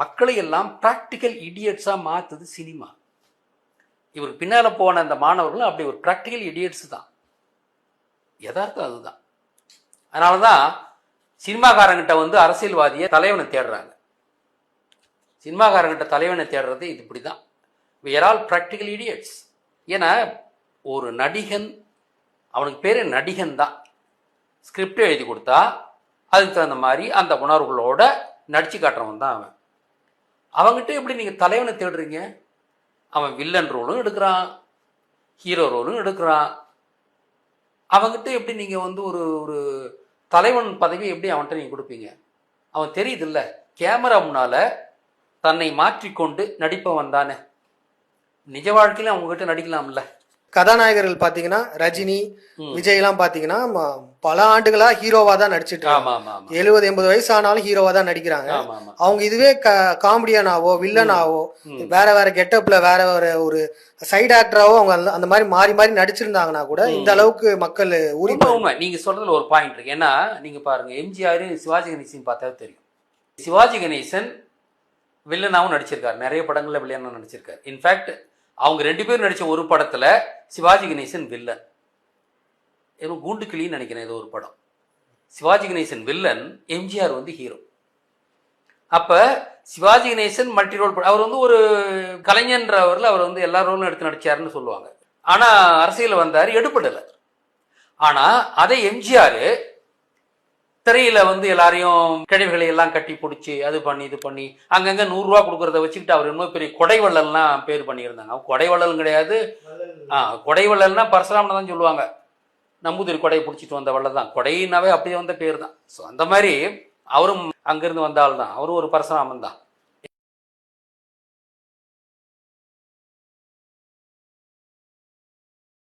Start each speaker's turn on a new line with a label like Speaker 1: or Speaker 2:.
Speaker 1: மக்களை எல்லாம் practical இடியட்ஸாக மாற்றுது cinema இவருக்கு பின்னால் போன அந்த மாணவர்களும் அப்படி ஒரு ப்ராக்டிக்கல் இடியட்ஸ் தான். யதார்த்தம் அதுதான். அதனால தான் சினிமாக்காரங்கிட்ட வந்து அரசியல்வாதியை தலைவனை தேடுறாங்க. சினிமாக்காரங்கிட்ட தலைவனை தேடுறது இது இப்படி தான் வியர் ஆல் ப்ராக்டிக்கல் இடியட்ஸ் ஏன்னா ஒரு நடிகன் அவனுக்கு பேர் நடிகன் தான். ஸ்கிரிப்ட் எழுதி கொடுத்தா அதுக்கு தகுந்த மாதிரி அந்த உணர்வுகளோட நடிச்சு காட்டுறவன் தான் அவன். அவங்ககிட்ட எப்படி நீங்கள் தலைவனை தேடுறீங்க? அவன் வில்லன் ரோலும் எடுக்கிறான். ஹீரோ ரோலும் எடுக்கிறான். அவங்ககிட்ட எப்படி நீங்கள் வந்து ஒரு ஒரு தலைவன் பதவியை எப்படி அவன்கிட்ட நீங்கள் கொடுப்பீங்க? அவன் தெரியுதுல்ல கேமரா முன்னால் தன்னை மாற்றிக்கொண்டு நடிப்பவன் தானே. நிஜ வாழ்க்கையில அவங்ககிட்ட நடிக்கலாம்ல.
Speaker 2: கதாநாயகர்கள் பாத்தீங்கன்னா ரஜினி. விஜய் எல்லாம் பாத்தீங்கன்னா பல ஆண்டுகளா ஹீரோவா தான் நடிச்சிட்டு இருக்காங்க. எழுபது எண்பது வயசு ஆனாலும் ஹீரோவா தான் நடிக்கிறாங்க. அவங்க இதுவே காமெடியனாவோ வில்லனாவோ. வேற வேற கெட்டப்ல வேற வேற ஒரு சைடு ஆக்டராவோ அவங்க அந்த- மாதிரி மாறி மாறி நடிச்சிருந்தாங்கன்னா கூட இந்த அளவுக்கு மக்கள்
Speaker 1: உண்மை உண்மை. நீங்க சொல்றதுல ஒரு பாயிண்ட் இருக்கு. ஏன்னா நீங்க பாருங்க எம்ஜிஆர் சிவாஜி கணேசன் பார்த்தா தெரியும். சிவாஜி கணேசன் வில்லனாவும் நடிச்சிருக்காரு. நிறைய படங்கள்ல வில்லனா நடிச்சிருக்காரு. இன்ஃபேக்ட் அவங்க ரெண்டு பேரும் நடித்த ஒரு படத்தில் சிவாஜி கணேசன் வில்லன். ஏதோ கூண்டு கிளின்னு நினைக்கிறேன் ஏதோ ஒரு படம். சிவாஜி கணேசன் வில்லன் எம்ஜிஆர் வந்து ஹீரோ அப்போ சிவாஜி கணேசன் மல்டி ரோல் அவர் வந்து ஒரு கலைஞன்றவரில் அவர் வந்து எல்லா ரோலும் எடுத்து நடித்தாருன்னு சொல்லுவாங்க. ஆனால் அரசியல் வந்தார் எடுப்படலை ஆனால் அதை எம்ஜிஆர் திரையில வந்து எல்லாரையும் கிழவிகளை எல்லாம் கட்டி பிடிச்சி அது பண்ணி இது பண்ணி அங்கங்க நூறு ரூபா கொடுக்கறத வச்சுக்கிட்டு அவர் இன்னும் பெரிய கொடைவள்ளல்லாம் பேர் பண்ணியிருந்தாங்க. அவங்க கொடைவள்ளலும் கிடையாது. ஆ கொடைவள்ளல்னா பரசுராமனை தான் சொல்லுவாங்க. நம்பூதிரி கொடையை பிடிச்சிட்டு வந்த வள்ளல் தான். கொடையினாவே அப்படியே வந்த பேர் தான். ஸோ அந்த மாதிரி அவரும் அங்கிருந்து வந்த ஆள் தான் அவரும் ஒரு பரசுராமன் தான்.